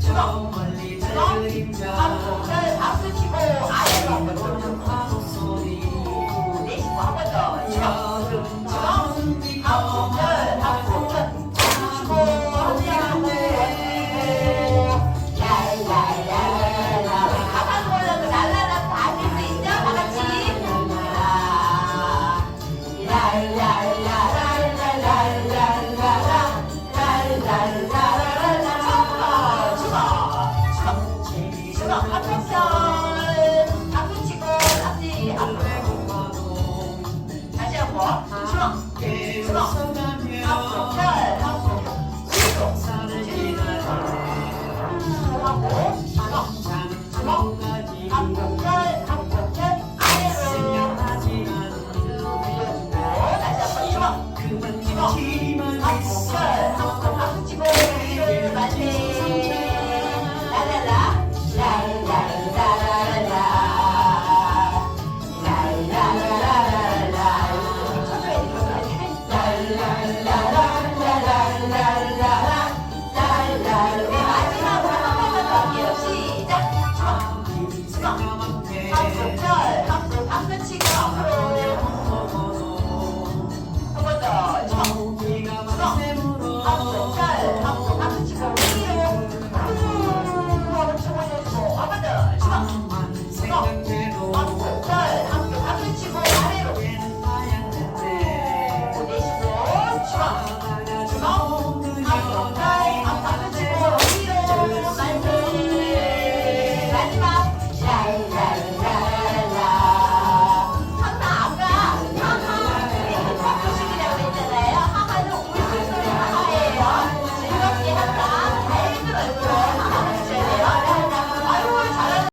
저 멀리 앞을 치고 아래로 한번 돌려서 한번 더. 앞으로 앞으로 앞으로 앞으로 앞으로 la la la la la